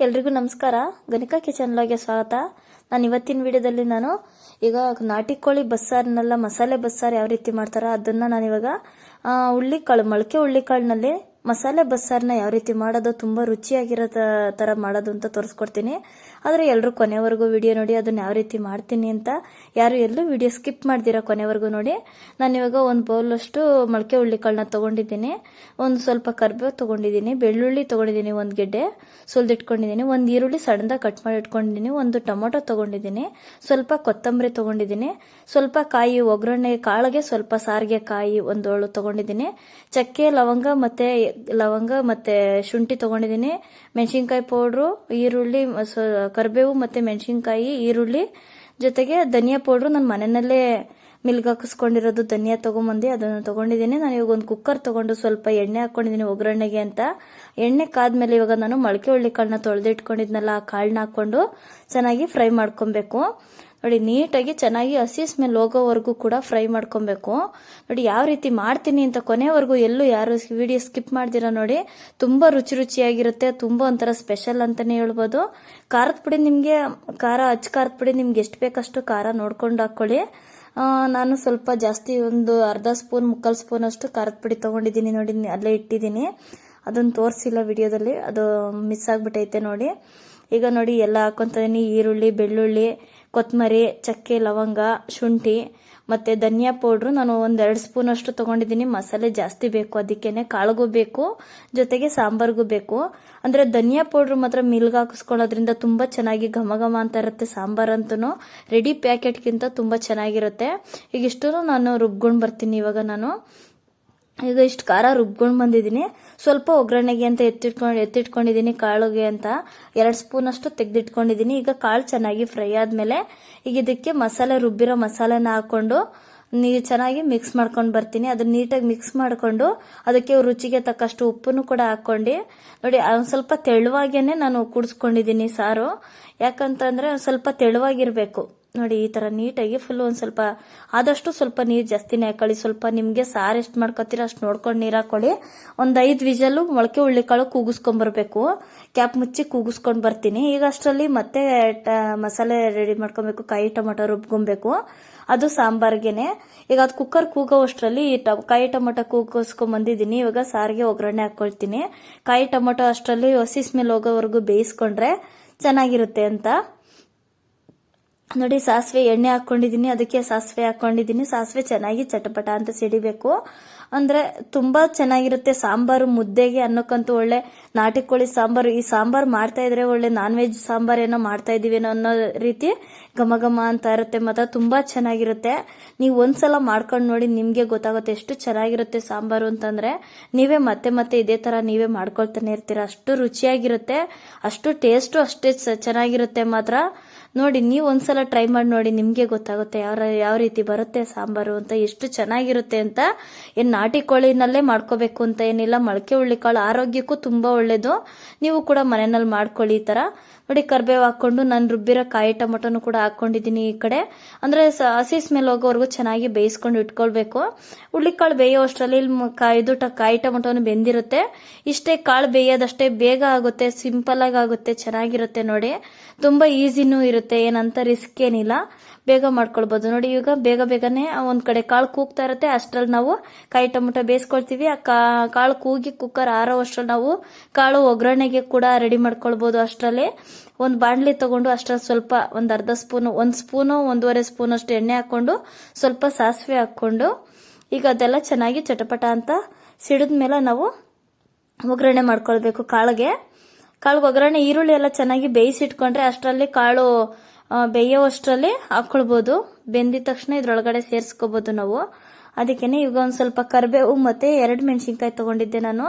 ಎಲ್ರಿಗೂ ನಮಸ್ಕಾರ. ಗಣಿಕಾ ಕಿಚನ್ ಲಾಗೆ ಸ್ವಾಗತ. ನಾನು ಇವತ್ತಿನ ವಿಡಿಯೋದಲ್ಲಿ ನಾನು ಈಗ ನಾಟಿ ಕೋಳಿ ಬಸ್ಸಾರನ್ನೆಲ್ಲ ಮಸಾಲೆ ಬಸ್ಸಾರು ಯಾವ ರೀತಿ ಮಾಡ್ತಾರೋ ಅದನ್ನ ನಾನು ಇವಾಗ ಆ, ಹುಳ್ಳಿಕಾಳು ಮೊಳಕೆ ಹುಳ್ಳಿಕಾಳಿನಲ್ಲಿ ಮಸಾಲೆ ಬಸ್ಸಾರನ್ನ ಯಾವ ರೀತಿ ಮಾಡೋದು ತುಂಬ ರುಚಿಯಾಗಿರೋ ಥರ ಮಾಡೋದು ಅಂತ ತೋರಿಸ್ಕೊಡ್ತೀನಿ. ಆದರೆ ಎಲ್ಲರೂ ಕೊನೆವರೆಗೂ ವಿಡಿಯೋ ನೋಡಿ ಅದನ್ನು ಯಾವ ರೀತಿ ಮಾಡ್ತೀನಿ ಅಂತ ಯಾರು ಎಲ್ಲೂ ವಿಡಿಯೋ ಸ್ಕಿಪ್ ಮಾಡ್ದಿರೋ ಕೊನೆವರೆಗೂ ನೋಡಿ. ನಾನು ಇವಾಗ ಒಂದು ಬೌಲಷ್ಟು ಮೊಳಕೆ ಹುಳ್ಳಿಕಾಳನ್ನ ತೊಗೊಂಡಿದ್ದೀನಿ. ಒಂದು ಸ್ವಲ್ಪ ಕರ್ಬೇವು ತೊಗೊಂಡಿದ್ದೀನಿ, ಬೆಳ್ಳುಳ್ಳಿ ತೊಗೊಂಡಿದ್ದೀನಿ ಒಂದು ಗೆಡ್ಡೆ, ಸುಲಿದಿಟ್ಕೊಂಡಿದ್ದೀನಿ, ಒಂದು ಈರುಳ್ಳಿ ಸಣ್ಣದಾಗಿ ಕಟ್ ಮಾಡಿ ಇಟ್ಕೊಂಡಿದ್ದೀನಿ, ಒಂದು ಟೊಮೊಟೊ ತೊಗೊಂಡಿದ್ದೀನಿ, ಸ್ವಲ್ಪ ಕೊತ್ತಂಬರಿ ತೊಗೊಂಡಿದ್ದೀನಿ, ಸ್ವಲ್ಪ ಕಾಯಿ ಒಗ್ಗರಣೆ ಕಾಳಿಗೆ ಸ್ವಲ್ಪ ಸಾರಿಗೆ ಕಾಯಿ ಒಂದು ಏಳು ತೊಗೊಂಡಿದ್ದೀನಿ, ಚಕ್ಕೆ, ಲವಂಗ ಮತ್ತು ಲವಂಗ ಮತ್ತು ಶುಂಠಿ ತಗೊಂಡಿದ್ದೀನಿ. ಮೆಣಸಿನ್ಕಾಯಿ ಪೌಡ್ರು, ಈರುಳ್ಳಿ ಕರಿಬೇವು ಮತ್ತು ಮೆಣಸಿನ್ಕಾಯಿ, ಈರುಳ್ಳಿ ಜೊತೆಗೆ ಧನಿಯಾ ಪೌಡ್ರು ನಾನು ಮನೆಯಲ್ಲೇ ಮಿಲ್ಗ್ ಹಾಕಿಸ್ಕೊಂಡಿರೋದು ಧನಿಯಾ ತೊಗೊಂಬಂದು, ಅದನ್ನು ತೊಗೊಂಡಿದ್ದೀನಿ. ನಾನು ಇವಾಗ ಒಂದು ಕುಕ್ಕರ್ ತೊಗೊಂಡು ಸ್ವಲ್ಪ ಎಣ್ಣೆ ಹಾಕ್ಕೊಂಡಿದ್ದೀನಿ ಒಗ್ಗರಣೆಗೆ ಅಂತ. ಎಣ್ಣೆ ಕಾದ್ಮೇಲೆ ಇವಾಗ ನಾನು ಮೊಳಕೆ ಹುಳ್ಳಿಕಾಳನ್ನ ತೊಳೆದಿಟ್ಕೊಂಡಿದ್ನಲ್ಲ, ಆ ಕಾಳನ್ನ ಹಾಕ್ಕೊಂಡು ಚೆನ್ನಾಗಿ ಫ್ರೈ ಮಾಡ್ಕೊಬೇಕು. ನೋಡಿ, ನೀಟಾಗಿ ಚೆನ್ನಾಗಿ ಹಸಿ ಸ್ಮೆಲ್ ಹೋಗೋವರೆಗೂ ಕೂಡ ಫ್ರೈ ಮಾಡ್ಕೊಬೇಕು. ನೋಡಿ, ಯಾವ ರೀತಿ ಮಾಡ್ತೀನಿ ಅಂತ ಕೊನೆವರೆಗೂ ಎಲ್ಲೂ ಯಾರು ವಿಡಿಯೋ ಸ್ಕಿಪ್ ಮಾಡ್ದಿರ ನೋಡಿ, ತುಂಬ ರುಚಿ ರುಚಿಯಾಗಿರುತ್ತೆ, ತುಂಬ ಒಂಥರ ಸ್ಪೆಷಲ್ ಅಂತಲೇ ಹೇಳ್ಬೋದು. ಖಾರದ ಪುಡಿ ನಿಮಗೆ, ಖಾರ ಹಚ್ಚ ಖಾರದ ಪುಡಿ ನಿಮ್ಗೆ ಎಷ್ಟು ಬೇಕಷ್ಟು ಖಾರ ನೋಡ್ಕೊಂಡು ಹಾಕ್ಕೊಳ್ಳಿ ನಾನು ಸ್ವಲ್ಪ ಜಾಸ್ತಿ ಒಂದು ಅರ್ಧ ಸ್ಪೂನ್, ಮುಕ್ಕಾಲು ಸ್ಪೂನ್ ಅಷ್ಟು ಖಾರದ ಪುಡಿ ತೊಗೊಂಡಿದ್ದೀನಿ ನೋಡಿ, ಅಲ್ಲೇ ಇಟ್ಟಿದ್ದೀನಿ. ಅದನ್ನು ತೋರಿಸಿಲ್ಲ ವಿಡಿಯೋದಲ್ಲಿ, ಅದು ಮಿಸ್ ಆಗಿಬಿಟ್ಟೈತೆ ನೋಡಿ. ಈಗ ನೋಡಿ, ಎಲ್ಲ ಹಾಕೊತೀನಿ, ಈರುಳ್ಳಿ, ಬೆಳ್ಳುಳ್ಳಿ ಕೊತ್ತಂಬರಿ ಚಕ್ಕೆ, ಲವಂಗ, ಶುಂಠಿ ಮತ್ತು ಧನಿಯಾ ಪೌಡ್ರು ನಾನು ಒಂದೆರಡು ಸ್ಪೂನ್ ಅಷ್ಟು ತೊಗೊಂಡಿದ್ದೀನಿ. ಮಸಾಲೆ ಜಾಸ್ತಿ ಬೇಕು, ಅದಕ್ಕೇನೆ ಕಾಳುಗೂ ಬೇಕು, ಜೊತೆಗೆ ಸಾಂಬಾರ್ಗೂ ಬೇಕು. ಅಂದರೆ ಧನಿಯಾ ಪೌಡ್ರು ಮಾತ್ರ ಮಿಲ್ಗೆ ಹಾಕಿಸ್ಕೊಳ್ಳೋದ್ರಿಂದ ತುಂಬ ಚೆನ್ನಾಗಿ ಘಮ ಘಮ ಅಂತ ಇರುತ್ತೆ ಸಾಂಬಾರಂತೂ ರೆಡಿ ಪ್ಯಾಕೆಟ್ಗಿಂತ ತುಂಬ ಚೆನ್ನಾಗಿರುತ್ತೆ. ಈಗ ಇಷ್ಟು ನಾನು ರುಬ್ಕೊಂಡು ಬರ್ತೀನಿ ಇವಾಗ ನಾನು. ಈಗ ಇಷ್ಟು ಖಾರ ರುಬ್ಕೊಂಡು ಬಂದಿದ್ದೀನಿ. ಸ್ವಲ್ಪ ಒಗ್ಗರಣೆಗೆ ಅಂತ ಎತ್ತಿಟ್ಕೊಂಡು, ಎತ್ತಿಟ್ಕೊಂಡಿದ್ದೀನಿ ಕಾಳುಗೆ ಅಂತ. ಎರಡು ಸ್ಪೂನ್ ಅಷ್ಟು ತೆಗೆದಿಟ್ಕೊಂಡಿದ್ದೀನಿ. ಈಗ ಕಾಳು ಚೆನ್ನಾಗಿ ಫ್ರೈ ಆದಮೇಲೆ ಈಗ ಇದಕ್ಕೆ ಮಸಾಲೆ, ರುಬ್ಬಿರೋ ಮಸಾಲೆನ ಹಾಕ್ಕೊಂಡು ನೀ ಚೆನ್ನಾಗಿ ಮಿಕ್ಸ್ ಮಾಡ್ಕೊಂಡು ಬರ್ತೀನಿ. ಅದನ್ನ ನೀಟಾಗಿ ಮಿಕ್ಸ್ ಮಾಡಿಕೊಂಡು ಅದಕ್ಕೆ ರುಚಿಗೆ ತಕ್ಕಷ್ಟು ಉಪ್ಪನ್ನು ಕೂಡ ಹಾಕ್ಕೊಂಡು. ನೋಡಿ ಸ್ವಲ್ಪ ತೆಳುವಾಗೇನೆ ನಾನು ಕುಡಿಸ್ಕೊಂಡಿದ್ದೀನಿ ಸಾರು. ಯಾಕಂತಂದ್ರೆ ಸ್ವಲ್ಪ ತೆಳುವಾಗಿರಬೇಕು. ನೋಡಿ, ಈ ಥರ ನೀಟಾಗಿ ಫುಲ್ ಒಂದು ಸ್ವಲ್ಪ, ಆದಷ್ಟು ಸ್ವಲ್ಪ ನೀರು ಜಾಸ್ತಿನೇ ಹಾಕೊಳ್ಳಿ. ಸ್ವಲ್ಪ ನಿಮಗೆ ಸಾರು ಎಷ್ಟು ಮಾಡ್ಕೊತೀರ ಅಷ್ಟು ನೋಡ್ಕೊಂಡು ನೀರು ಹಾಕೊಳ್ಳಿ. ಒಂದು ಐದು ವಿಜಲ್ಲು ಮೊಳಕೆ ಹುಳ್ಳಿಕಾಳು ಕೂಗಿಸ್ಕೊಂಬರ್ಬೇಕು ಕ್ಯಾಪ್ ಮುಚ್ಚಿ ಕೂಗಿಸ್ಕೊಂಡು ಬರ್ತೀನಿ. ಈಗ ಅಷ್ಟರಲ್ಲಿ ಮತ್ತೆ ಮಸಾಲೆ ರೆಡಿ ಮಾಡ್ಕೊಬೇಕು. ಕಾಯಿ ಟೊಮೊಟೊ ರುಬ್ಕೊಬೇಕು. ಅದು ಸಾಂಬಾರ್ಗೆನೆ. ಈಗ ಅದು ಕುಕ್ಕರ್ ಕೂಗೋ ಅಷ್ಟರಲ್ಲಿ ಕಾಯಿ ಟೊಮೊಟೊ ಕೂಗಿಸ್ಕೊಂಬಂದಿದ್ದೀನಿ ಇವಾಗ ಸಾರಿಗೆ ಒಗ್ಗರಣೆ ಹಾಕ್ಕೊಳ್ತೀನಿ ಕಾಯಿ ಟೊಮೊಟೊ ಅಷ್ಟರಲ್ಲಿ ಹಸಿ ಸ್ಮೆಲ್ ಹೋಗೋವರೆಗೂ ಬೇಯಿಸ್ಕೊಂಡ್ರೆ ಚೆನ್ನಾಗಿರುತ್ತೆ ಅಂತ ನೋಡಿ, ಸಾಸಿವೆ ಎಣ್ಣೆ ಹಾಕ್ಕೊಂಡಿದ್ದೀನಿ ಅದಕ್ಕೆ ಸಾಸಿವೆ ಹಾಕ್ಕೊಂಡಿದ್ದೀನಿ ಸಾಸಿವೆ ಚೆನ್ನಾಗಿ ಚಟಪಟ ಅಂತ ಸಿಡಿಬೇಕು. ಅಂದ್ರೆ ತುಂಬಾ ಚೆನ್ನಾಗಿರುತ್ತೆ ಸಾಂಬಾರು ಮುದ್ದೆಗೆ ಅನ್ನೋಕ್ಕಂತೂ ಒಳ್ಳೆ ನಾಟಿ ಕೋಳಿ ಸಾಂಬಾರು. ಈ ಸಾಂಬಾರು ಮಾಡ್ತಾ ಇದ್ರೆ ಒಳ್ಳೆ ನಾನ್ ವೆಜ್ ಸಾಂಬಾರ್ ಏನೋ ಮಾಡ್ತಾ ಇದೀವಿ ಅನ್ನೋ ರೀತಿ ಘಮ ಘಮ ಅಂತ ಇರುತ್ತೆ. ಮತ್ತೆ ತುಂಬಾ ಚೆನ್ನಾಗಿರುತ್ತೆ. ನೀವು ಒಂದ್ಸಲ ಮಾಡ್ಕೊಂಡು ನೋಡಿ ನಿಮಗೆ ಗೊತ್ತಾಗುತ್ತೆ ಎಷ್ಟು ಚೆನ್ನಾಗಿರುತ್ತೆ ಸಾಂಬಾರು ಅಂತಂದ್ರೆ. ನೀವೇ ಮತ್ತೆ ಮತ್ತೆ ಇದೇ ತರ ನೀವೇ ಮಾಡ್ಕೊಳ್ತಾನೆ ಇರ್ತೀರ. ಅಷ್ಟು ರುಚಿಯಾಗಿರುತ್ತೆ. ಅಷ್ಟು ಟೇಸ್ಟು ಅಷ್ಟೇ ಚೆನ್ನಾಗಿರುತ್ತೆ ಮಾತ್ರ. ನೋಡಿ, ನೀವು ಒಂದ್ಸಲ ಟ್ರೈ ಮಾಡಿ ನೋಡಿ, ನಿಮಗೆ ಗೊತ್ತಾಗುತ್ತೆ ಯಾವ ಯಾವ ರೀತಿ ಬರುತ್ತೆ ಸಾಂಬಾರು ಅಂತ, ಎಷ್ಟು ಚೆನ್ನಾಗಿರುತ್ತೆ ಅಂತ. ಏನು ನಾಟಿ ಕೋಳಿನಲ್ಲೇ ಮಾಡ್ಕೋಬೇಕು ಅಂತ ಏನಿಲ್ಲ ಮೊಳಕೆ ಹುಳ್ಳಿಕಾಳು ಆರೋಗ್ಯಕ್ಕೂ ತುಂಬ ಒಳ್ಳೇದು. ನೀವು ಕೂಡ ಮನೆಯಲ್ಲಿ ಮಾಡ್ಕೊಳ್ಳಿ ಈ ಥರ ನೋಡಿ, ಕರ್ಬೇವು ಹಾಕ್ಕೊಂಡು ನಾನು ರುಬ್ಬಿರೋ ಕಾಯಿ ಟೊಮೊಟೊನು ಕೂಡ ಹಾಕ್ಕೊಂಡಿದ್ದೀನಿ ಈ ಕಡೆ. ಅಂದರೆ ಹಸಿ ಸ್ಮೆಲ್ ಹೋಗೋವರೆಗೂ ಚೆನ್ನಾಗಿ ಬೇಯಿಸ್ಕೊಂಡು ಇಟ್ಕೊಳ್ಬೇಕು. ಹುಳ್ಳಿಕಾಳು ಬೇಯೋ ಅಷ್ಟರಲ್ಲಿ ಇಲ್ಲಿ ಕಾಯ್ದು ಕಾಯಿ ಟೊಮೊಟೊನು ಬೆಂದಿರುತ್ತೆ. ಇಷ್ಟೇ ಕಾಳು ಬೇಯೋದಷ್ಟೇ ಬೇಗ ಆಗುತ್ತೆ ಸಿಂಪಲ್ ಆಗಿ ಆಗುತ್ತೆ, ಚೆನ್ನಾಗಿರುತ್ತೆ ನೋಡಿ. ತುಂಬ ಈಸಿನೂ ಇರುತ್ತೆ. ಏನಂತ ರಿಸ್ಕ್ ಏನಿಲ್ಲ. ಬೇಗ ಮಾಡ್ಕೊಳ್ಬೋದು. ನೋಡಿ ಈಗ ಬೇಗ ಬೇಗನೆ ಒಂದು ಕಡೆ ಕಾಳು ಕೂಗ್ತಾ ಇರುತ್ತೆ. ಅಷ್ಟ್ರಲ್ಲಿ ನಾವು ಕಾಯಿ ಟೊಮೊಟೊ ಬೇಯಿಸ್ಕೊಳ್ತೀವಿ. ಆ ಕಾಳು ಕೂಗಿ ಕುಕ್ಕರ್ ಆರೋ ಅಷ್ಟ್ರಲ್ಲಿ ನಾವು ಕಾಳು ಒಗ್ಗರಣೆಗೆ ಕೂಡ ರೆಡಿ ಮಾಡ್ಕೊಳ್ಬೋದು ಅಷ್ಟರಲ್ಲಿ. ಒಂದು ಬಾಣಲಿ ತಗೊಂಡು ಅಷ್ಟರಲ್ಲಿ ಸ್ವಲ್ಪ ಒಂದು ಅರ್ಧ ಸ್ಪೂನು, ಒಂದು ಸ್ಪೂನು, ಒಂದೂವರೆ ಸ್ಪೂನ್ ಅಷ್ಟು ಎಣ್ಣೆ ಹಾಕ್ಕೊಂಡು ಸ್ವಲ್ಪ ಸಾಸಿವೆ ಹಾಕ್ಕೊಂಡು ಈಗ ಅದೆಲ್ಲ ಚೆನ್ನಾಗಿ ಚಟಪಟ ಅಂತ ಸಿಡಿದ ಮೇಲೆ ನಾವು ಒಗ್ಗರಣೆ ಮಾಡ್ಕೊಳ್ಬೇಕು ಕಾಳಿಗೆ. ಕಾಳಿಗೆ ಒಗ್ಗರಣೆ, ಈರುಳ್ಳಿ ಎಲ್ಲ ಚೆನ್ನಾಗಿ ಬೇಯಿಸಿಟ್ಕೊಂಡ್ರೆ ಅಷ್ಟರಲ್ಲಿ ಕಾಳು ಬೇಯೋ ಬೇಯೋವಷ್ಟರಲ್ಲಿ ಹಾಕೊಳ್ಬೋದು. ಬೆಂದಿದ ತಕ್ಷಣ ಇದ್ರೊಳಗಡೆ ಸೇರಿಸ್ಕೋಬೋದು ನಾವು. ಅದಕ್ಕೇನೆ ಈಗ ಒಂದು ಸ್ವಲ್ಪ ಕರಿಬೇವು ಮತ್ತೆ ಎರಡು ಮೆಣಸಿನ್ಕಾಯಿ ತಗೊಂಡಿದ್ದೆ ನಾನು.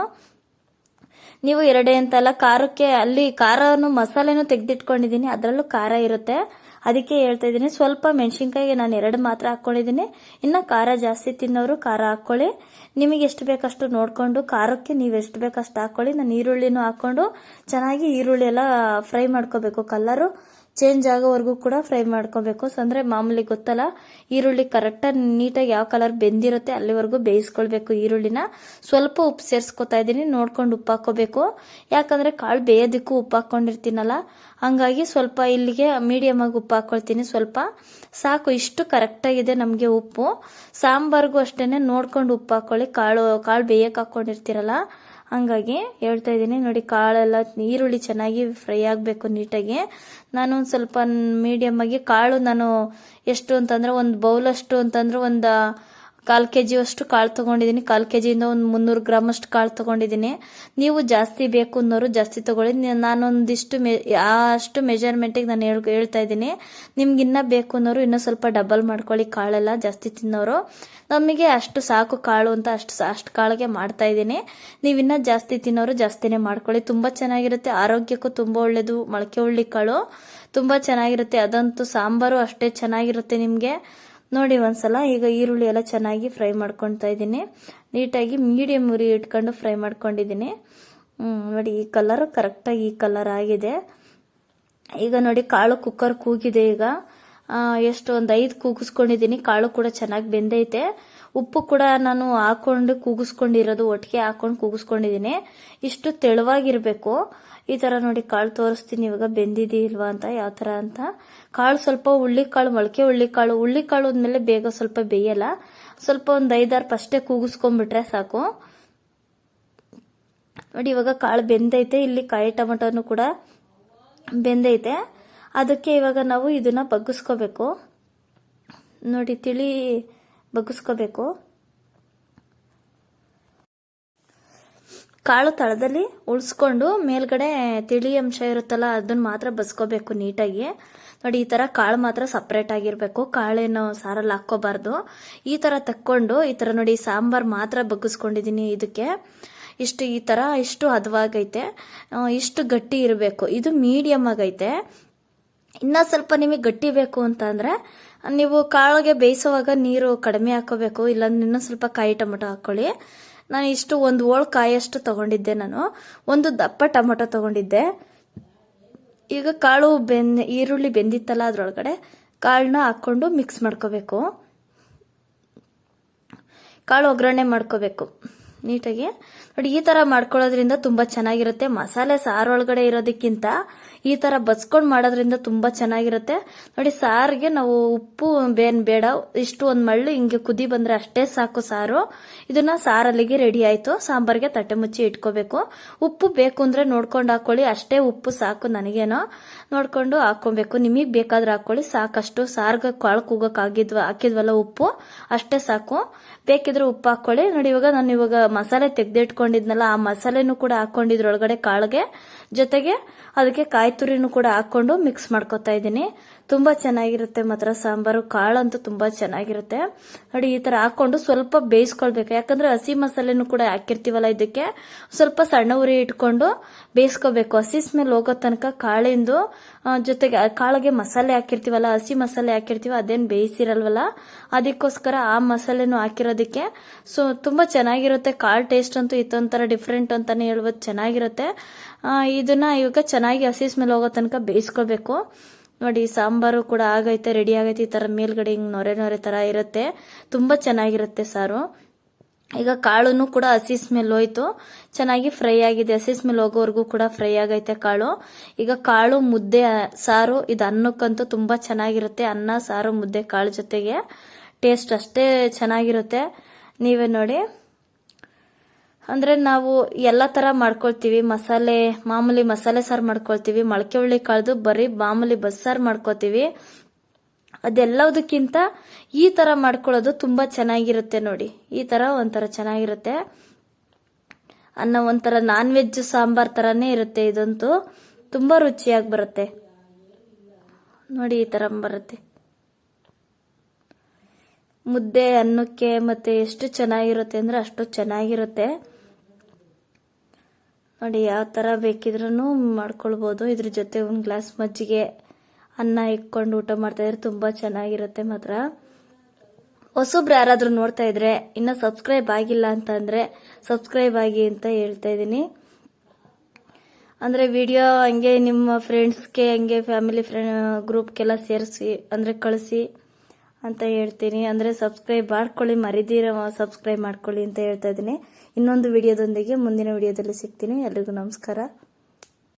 ನೀವು ಎರಡೇ ಅಂತಲ್ಲ ಖಾರಕ್ಕೆ ಅಲ್ಲಿ ಖಾರನು ಮಸಾಲೆನೂ ತೆಗೆದಿಟ್ಕೊಂಡಿದ್ದೀನಿ, ಅದರಲ್ಲೂ ಖಾರ ಇರುತ್ತೆ. ಅದಕ್ಕೆ ಹೇಳ್ತಾ ಇದ್ದೀನಿ, ಸ್ವಲ್ಪ ಮೆಣಸಿನ್ಕಾಯಿಗೆ ನಾನು ಎರಡು ಮಾತ್ರ ಹಾಕ್ಕೊಂಡಿದ್ದೀನಿ ಇನ್ನು ಖಾರ ಜಾಸ್ತಿ ತಿನ್ನೋರು ಖಾರ ಹಾಕ್ಕೊಳ್ಳಿ ನಿಮಗೆ ಎಷ್ಟು ಬೇಕಷ್ಟು ನೋಡಿಕೊಂಡು, ಖಾರಕ್ಕೆ ನೀವು ಎಷ್ಟು ಬೇಕಷ್ಟು ಹಾಕ್ಕೊಳ್ಳಿ ನಾನು ಈರುಳ್ಳಿನೂ ಹಾಕ್ಕೊಂಡು ಚೆನ್ನಾಗಿ ಈರುಳ್ಳಿ ಎಲ್ಲ ಫ್ರೈ ಮಾಡ್ಕೋಬೇಕು ಕಲ್ಲರು. ಚೇಂಜ್ ಆಗೋವರೆಗೂ ಕೂಡ ಫ್ರೈ ಮಾಡ್ಕೋಬೇಕು. ಅಂದರೆ ಮಾಮೂಲಿ ಗೊತ್ತಲ್ಲ, ಈರುಳ್ಳಿ ಕರೆಕ್ಟಾಗಿ ನೀಟಾಗಿ ಯಾವ ಕಲರ್ ಬೆಂದಿರುತ್ತೆ ಅಲ್ಲಿವರೆಗೂ ಬೇಯಿಸ್ಕೊಳ್ಬೇಕು ಈರುಳ್ಳಿನ. ಸ್ವಲ್ಪ ಉಪ್ಪು ಸೇರಿಸ್ಕೊತಾ ಇದ್ದೀನಿ, ನೋಡ್ಕೊಂಡು ಉಪ್ಪು ಹಾಕೋಬೇಕು. ಯಾಕಂದರೆ ಕಾಳು ಬೇಯೋದಕ್ಕೂ ಉಪ್ಪು ಹಾಕ್ಕೊಂಡಿರ್ತೀನಲ್ಲ, ಹಂಗಾಗಿ ಸ್ವಲ್ಪ ಇಲ್ಲಿಗೆ ಮೀಡಿಯಮ್ ಆಗಿ ಉಪ್ಪು ಹಾಕ್ಕೊಳ್ತೀನಿ ಸ್ವಲ್ಪ. ಸಾಕು, ಇಷ್ಟು ಕರೆಕ್ಟಾಗಿದೆ ನಮಗೆ ಉಪ್ಪು. ಸಾಂಬಾರ್ಗೂ ಅಷ್ಟೇ ನೋಡ್ಕೊಂಡು ಉಪ್ಪು ಹಾಕ್ಕೊಳ್ಳಿ ಕಾಳು ಕಾಳು ಬೇಯಕ್ಕೆ ಹಾಕ್ಕೊಂಡಿರ್ತೀರಲ್ಲ ಹಂಗಾಗಿ ಹೇಳ್ತಾ ಇದ್ದೀನಿ. ನೋಡಿ, ಕಾಳೆಲ್ಲ ಈರುಳ್ಳಿ ಚೆನ್ನಾಗಿ ಫ್ರೈ ಆಗಬೇಕು ನೀಟಾಗಿ. ನಾನು ಒಂದು ಸ್ವಲ್ಪ ಮೀಡಿಯಮ್ ಆಗಿ ಕಾಳು ನಾನು ಎಷ್ಟು ಅಂತಂದ್ರೆ ಒಂದು ಬೌಲಷ್ಟು ಅಂತಂದ್ರೆ ಒಂದು ಕಾಲು ಕೆ ಜಿಯಷ್ಟು ಕಾಳು ತೊಗೊಂಡಿದ್ದೀನಿ. ಕಾಲು ಕೆ ಜಿಯಿಂದ ಒಂದು ಮುನ್ನೂರು ಗ್ರಾಮ್ ಅಷ್ಟು ಕಾಳು ತಗೊಂಡಿದ್ದೀನಿ. ನೀವು ಜಾಸ್ತಿ ಬೇಕು ಅನ್ನೋರು ಜಾಸ್ತಿ ತಗೊಳ್ಳಿ. ನಾನೊಂದಿಷ್ಟು ಮೆ ಅಷ್ಟು ಮೆಜರ್ಮೆಂಟಿಗೆ ನಾನು ಹೇಳ್ ಹೇಳ್ತಾ ಇದ್ದೀನಿ. ನಿಮ್ಗೆ ಇನ್ನ ಬೇಕು ಅನ್ನೋರು ಇನ್ನೂ ಸ್ವಲ್ಪ ಡಬಲ್ ಮಾಡ್ಕೊಳ್ಳಿ. ಕಾಳೆಲ್ಲ ಜಾಸ್ತಿ ತಿನ್ನೋರು. ನಮಗೆ ಅಷ್ಟು ಸಾಕು ಕಾಳು ಅಂತ ಅಷ್ಟು ಅಷ್ಟು ಕಾಳಿಗೆ ಮಾಡ್ತಾ ಇದ್ದೀನಿ. ಇನ್ನೂ ಜಾಸ್ತಿ ತಿನ್ನೋರು ಜಾಸ್ತಿನೇ ಮಾಡ್ಕೊಳ್ಳಿ. ತುಂಬ ಚೆನ್ನಾಗಿರುತ್ತೆ. ಆರೋಗ್ಯಕ್ಕೂ ತುಂಬ ಒಳ್ಳೆಯದು ಮೊಳಕೆ ಹುಳ್ಳಿ ಕಾಳು ತುಂಬ ಚೆನ್ನಾಗಿರುತ್ತೆ. ಅದಂತೂ ಸಾಂಬಾರು ಅಷ್ಟೇ ಚೆನ್ನಾಗಿರುತ್ತೆ ನಿಮಗೆ. ನೋಡಿ ಒಂದ್ಸಲ, ಈಗ ಈರುಳ್ಳಿ ಎಲ್ಲ ಚೆನ್ನಾಗಿ ಫ್ರೈ ಮಾಡ್ಕೊತಾ ಇದ್ದೀನಿ. ನೀಟಾಗಿ ಮೀಡಿಯಮ್ ಉರಿ ಇಟ್ಕೊಂಡು ಫ್ರೈ ಮಾಡ್ಕೊಂಡಿದ್ದೀನಿ. ನೋಡಿ ಈ ಕಲರ್ ಕರೆಕ್ಟಾಗಿ ಈ ಕಲರ್ ಆಗಿದೆ. ಈಗ ನೋಡಿ ಕಾಳು ಕುಕ್ಕರ್ ಕೂಗಿದೆ ಈಗ. ಎಷ್ಟು ಒಂದು ಐದು ಕೂಗಿಸ್ಕೊಂಡಿದ್ದೀನಿ. ಕಾಳು ಕೂಡ ಚೆನ್ನಾಗಿ ಬೆಂದೈತೆ. ಉಪ್ಪು ಕೂಡ ನಾನು ಹಾಕೊಂಡು ಕೂಗಿಸ್ಕೊಂಡಿರೋದು, ಒಟ್ಟಿಗೆ ಹಾಕೊಂಡು ಕೂಗಿಸ್ಕೊಂಡಿದ್ದೀನಿ. ಇಷ್ಟು ತೆಳುವಾಗಿರಬೇಕು. ಈ ಥರ ನೋಡಿ ಕಾಳು ತೋರಿಸ್ತೀನಿ, ಇವಾಗ ಬೆಂದಿದೆ ಇಲ್ವಾ ಅಂತ, ಯಾವ ಥರ ಅಂತ. ಕಾಳು ಸ್ವಲ್ಪ ಕಾಳು ಮೊಳಕೆ ಹುಳ್ಳಿಕಾಳು. ಹುಳ್ಳಿಕಾಳು ಅಂದಮೇಲೆ ಬೇಗ ಸ್ವಲ್ಪ ಬೇಯಲ್ಲ. ಸ್ವಲ್ಪ ಒಂದು ಐದಾರು ಫಸ್ಟೇ ಕೂಗಿಸ್ಕೊಂಡ್ಬಿಟ್ರೆ ಸಾಕು. ನೋಡಿ, ಇವಾಗ ಕಾಳು ಬೆಂದೈತೆ, ಇಲ್ಲಿ ಕಾಯಿ ಟೊಮೆಟೊನು ಕೂಡ ಬೆಂದೈತೆ. ಅದಕ್ಕೆ ಇವಾಗ ನಾವು ಇದನ್ನ ಬಗ್ಗಿಸ್ಕೋಬೇಕು. ನೋಡಿ, ತಿಳಿ ಬಗ್ಗಿಸ್ಕೋಬೇಕು. ಕಾಳು ತಳದಲ್ಲಿ ಉಳಿಸ್ಕೊಂಡು ಮೇಲ್ಗಡೆ ತಿಳಿ ಅಂಶ ಇರುತ್ತಲ್ಲ, ಅದನ್ನ ಮಾತ್ರ ಬಸ್ಕೋಬೇಕು ನೀಟಾಗಿ. ನೋಡಿ, ಈ ಥರ ಕಾಳು ಮಾತ್ರ ಸಪ್ರೇಟ್ ಆಗಿರಬೇಕು. ಕಾಳೇನು ಸಾರಲ್ಲಿ ಹಾಕ್ಕೋಬಾರ್ದು. ಈ ಥರ ತಕ್ಕೊಂಡು, ಈ ಥರ ನೋಡಿ ಸಾಂಬಾರು ಮಾತ್ರ ಬಗ್ಗಿಸ್ಕೊಂಡಿದ್ದೀನಿ ಇದಕ್ಕೆ. ಇಷ್ಟು, ಈ ಥರ ಇಷ್ಟು ಹದವಾಗೈತೆ. ಇಷ್ಟು ಗಟ್ಟಿ ಇರಬೇಕು. ಇದು ಮೀಡಿಯಮ್ ಆಗೈತೆ. ಇನ್ನ ಸ್ವಲ್ಪ ನಿಮಗೆ ಗಟ್ಟಿ ಬೇಕು ಅಂತ ಅಂದ್ರೆ ನೀವು ಕಾಳಿಗೆ ಬೇಯಿಸುವಾಗ ನೀರು ಕಡಿಮೆ ಹಾಕೋಬೇಕು ಇಲ್ಲಾಂದ್ರೆ ಇನ್ನೂ ಸ್ವಲ್ಪ ಕಾಯಿ ಟೊಮೆಟೊ ಹಾಕೊಳ್ಳಿ. ನಾನು ಇಷ್ಟು ಒಂದು ಓಳ್ ಕಾಯಷ್ಟು ತಗೊಂಡಿದ್ದೆ ನಾನು. ಒಂದು ದಪ್ಪ ಟೊಮೊಟೊ ತಗೊಂಡಿದ್ದೆ. ಈಗ ಕಾಳು ಬೆಂದ ಈರುಳ್ಳಿ ಬೆಂದಿತ್ತಲ್ಲ ಅದರೊಳಗಡೆ, ಕಾಳನ್ನ ಹಾಕ್ಕೊಂಡು ಮಿಕ್ಸ್ ಮಾಡ್ಕೋಬೇಕು. ಕಾಳು ಒಗ್ಗರಣೆ ಮಾಡ್ಕೋಬೇಕು. ನೀಟಾಗಿ. ನೋಡಿ ಈ ಥರ ಮಾಡ್ಕೊಳ್ಳೋದ್ರಿಂದ ತುಂಬ ಚೆನ್ನಾಗಿರುತ್ತೆ. ಮಸಾಲೆ ಸಾರೊಳಗಡೆ ಇರೋದಕ್ಕಿಂತ ಈ ಥರ ಬಸ್ಕೊಂಡು ಮಾಡೋದ್ರಿಂದ ತುಂಬ ಚೆನ್ನಾಗಿರುತ್ತೆ. ನೋಡಿ, ಸಾರಿಗೆ ನಾವು ಉಪ್ಪು, ಬೇನ್ ಬೇಡ, ಇಷ್ಟು ಒಂದು ಮಳ್ಳು ಹಿಂಗೆ ಕುದಿ ಬಂದರೆ ಅಷ್ಟೇ ಸಾಕು ಸಾರು. ಇದನ್ನ ಸಾರಲ್ಲಿಗೆ ರೆಡಿ ಆಯ್ತು. ಸಾಂಬಾರಿಗೆ ತಟ್ಟೆ ಮುಚ್ಚಿ ಇಟ್ಕೋಬೇಕು. ಉಪ್ಪು ಬೇಕು ಅಂದರೆ ನೋಡ್ಕೊಂಡು ಹಾಕೊಳ್ಳಿ. ಅಷ್ಟೇ ಉಪ್ಪು ಸಾಕು ನನಗೇನೋ. ನೋಡ್ಕೊಂಡು ಹಾಕೊಬೇಕು ನಿಮಗೆ ಬೇಕಾದ್ರೆ ಹಾಕೊಳ್ಳಿ. ಸಾಕಷ್ಟು ಸಾರ್ಗೆ ಕಾಳು ಕೂಗಕ್ ಆಗಿದ್ವ ಹಾಕಿದ್ವಲ್ಲ ಉಪ್ಪು. ಅಷ್ಟೇ ಸಾಕು. ಬೇಕಿದ್ರೆ ಉಪ್ಪು ಹಾಕೊಳ್ಳಿ. ನೋಡಿ, ಇವಾಗ ನಾನು ಇವಾಗ ಮಸಾಲೆ ತೆಗೆದಿಟ್ಕೊಂಡಿದ್ನಲ್ಲ ಆ ಮಸಾಲೆನೂ ಕೂಡ ಹಾಕೊಂಡಿದ್ರೊಳಗಡೆ ಕಾಳಿಗೆ. ಜೊತೆಗೆ ಅದಕ್ಕೆ ಕಾಯಿ ತುರಿನೂ ಕೂಡ ಹಾಕೊಂಡು ಮಿಕ್ಸ್ ಮಾಡ್ಕೊತಾ ಇದ್ದೀನಿ. ತುಂಬ ಚೆನ್ನಾಗಿರುತ್ತೆ ಮಾತ್ರ ಸಾಂಬಾರು. ಕಾಳಂತೂ ತುಂಬ ಚೆನ್ನಾಗಿರುತ್ತೆ. ನೋಡಿ, ಈ ಥರ ಹಾಕೊಂಡು ಸ್ವಲ್ಪ ಬೇಯಿಸ್ಕೊಳ್ಬೇಕು. ಯಾಕಂದ್ರೆ ಹಸಿ ಮಸಾಲೆನೂ ಕೂಡ ಹಾಕಿರ್ತೀವಲ್ಲ ಇದಕ್ಕೆ. ಸ್ವಲ್ಪ ಸಣ್ಣ ಉರಿ ಇಟ್ಕೊಂಡು ಬೇಯಿಸ್ಕೋಬೇಕು ಹಸಿ ಸ್ಮೆಲ್ ಹೋಗೋ ತನಕ ಕಾಳಿಂದು ಜೊತೆಗೆ ಕಾಳಿಗೆ ಮಸಾಲೆ ಹಾಕಿರ್ತೀವಲ್ಲ, ಹಸಿ ಮಸಾಲೆ ಹಾಕಿರ್ತೀವಿ, ಅದೇನು ಬೇಯಿಸಿರಲ್ವಲ್ಲ? ಅದಕ್ಕೋಸ್ಕರ ಆ ಮಸಾಲೆನೂ ಹಾಕಿರೋದಕ್ಕೆ. ಸೊ ತುಂಬ ಚೆನ್ನಾಗಿರುತ್ತೆ. ಕಾಳು ಟೇಸ್ಟ್ ಅಂತೂ ಇತ್ತೊಂಥರ ಡಿಫ್ರೆಂಟ್ ಅಂತಾನೆ ಹೇಳ್ಬೋದು. ಚೆನ್ನಾಗಿರುತ್ತೆ. ಇದನ್ನ ಇವಾಗ ಚೆನ್ನಾಗಿ ಹಸಿ ಸ್ಮೆಲ್ ಹೋಗೋ ತನಕ ಬೇಯಿಸ್ಕೋಬೇಕು ನೋಡಿ, ಸಾಂಬಾರು ಕೂಡ ಆಗೈತೆ, ರೆಡಿ ಆಗೈತೆ. ಈ ಥರ ಮೇಲ್ಗಡೆ ಹಿಂಗೆ ನೊರೆ ನೊರೆ ಥರ ಇರುತ್ತೆ. ತುಂಬ ಚೆನ್ನಾಗಿರುತ್ತೆ ಸಾರು. ಈಗ ಕಾಳು ಕೂಡ ಹಸಿ ಸ್ಮೆಲ್ ಹೋಯ್ತು. ಚೆನ್ನಾಗಿ ಫ್ರೈ ಆಗಿದೆ. ಹಸಿ ಸ್ಮೆಲ್ ಹೋಗೋವರೆಗೂ ಕೂಡ ಫ್ರೈ ಆಗೈತೆ ಕಾಳು. ಈಗ ಕಾಳು ಮುದ್ದೆ ಸಾರು, ಇದು ಅನ್ನಕ್ಕಂತೂ ತುಂಬ ಚೆನ್ನಾಗಿರುತ್ತೆ. ಅನ್ನ, ಸಾರು, ಮುದ್ದೆ, ಕಾಳು ಜೊತೆಗೆ. ಟೇಸ್ಟ್ ಅಷ್ಟೇ ಚೆನ್ನಾಗಿರುತ್ತೆ. ನೀವೇ ನೋಡಿ. ಅಂದರೆ ನಾವು ಎಲ್ಲ ಥರ ಮಾಡ್ಕೊಳ್ತೀವಿ. ಮಸಾಲೆ, ಮಾಮೂಲಿ ಮಸಾಲೆ ಸಾರು ಮಾಡ್ಕೊಳ್ತೀವಿ. ಮೊಳಕೆ ಹುಳ್ಳಿ ಕಾಳ್ದು ಬರೀ ಮಾಮೂಲಿ ಬಸ್ಸಾರು ಮಾಡ್ಕೋತೀವಿ. ಅದೆಲ್ಲದಕ್ಕಿಂತ ಈ ಥರ ಮಾಡ್ಕೊಳ್ಳೋದು ತುಂಬ ಚೆನ್ನಾಗಿರುತ್ತೆ ನೋಡಿ. ಈ ಥರ ಒಂಥರ ಚೆನ್ನಾಗಿರುತ್ತೆ. ಅನ್ನ ಒಂಥರ ನಾನ್ ವೆಜ್ ಸಾಂಬಾರ್ ಥರನೇ ಇರುತ್ತೆ ಇದಂತೂ. ತುಂಬ ರುಚಿಯಾಗಿ ಬರುತ್ತೆ. ನೋಡಿ ಈ ಥರ ಬರುತ್ತೆ. ಮುದ್ದೆ, ಅನ್ನಕ್ಕೆ ಮತ್ತೆ ಎಷ್ಟು ಚೆನ್ನಾಗಿರುತ್ತೆ ಅಂದ್ರೆ ಅಷ್ಟು ಚೆನ್ನಾಗಿರುತ್ತೆ. ನೋಡಿ, ಯಾವ ಥರ ಬೇಕಿದ್ರೂ ಮಾಡ್ಕೊಳ್ಬೋದು. ಇದ್ರ ಜೊತೆ ಒಂದು ಗ್ಲಾಸ್ ಮಜ್ಜಿಗೆ ಅನ್ನ ಇಕ್ಕೊಂಡು ಊಟ ಮಾಡ್ತಾ ಇದ್ರೆ ತುಂಬ ಚೆನ್ನಾಗಿರುತ್ತೆ ಮಾತ್ರ. ಹೊಸಬ್ರು ಯಾರಾದರೂ ನೋಡ್ತಾ ಇದ್ರೆ, ಇನ್ನೂ ಸಬ್ಸ್ಕ್ರೈಬ್ ಆಗಿಲ್ಲ ಅಂತ ಅಂದರೆ ಸಬ್ಸ್ಕ್ರೈಬ್ ಆಗಿ ಅಂತ ಹೇಳ್ತಾ ಇದ್ದೀನಿ. ಅಂದರೆ ವಿಡಿಯೋ ಹಂಗೆ ನಿಮ್ಮ ಫ್ರೆಂಡ್ಸ್ಗೆ ಹಂಗೆ ಫ್ಯಾಮಿಲಿ ಫ್ರೆಂಡ್ ಗ್ರೂಪ್ಗೆಲ್ಲ ಸೇರಿಸಿ, ಅಂದರೆ ಕಳಿಸಿ ಅಂತ ಹೇಳ್ತೀನಿ. ಅಂದರೆ ಸಬ್ಸ್ಕ್ರೈಬ್ ಮಾಡ್ಕೊಳ್ಳಿ, ಮರಿದೀರ ಸಬ್ಸ್ಕ್ರೈಬ್ ಮಾಡ್ಕೊಳ್ಳಿ ಅಂತ ಹೇಳ್ತಾ ಇದ್ದೀನಿ. ಇನ್ನೊಂದು ವಿಡಿಯೋದೊಂದಿಗೆ ಮುಂದಿನ ವಿಡಿಯೋದಲ್ಲಿ ಸಿಗ್ತೀನಿ. ಎಲ್ರಿಗೂ ನಮಸ್ಕಾರ.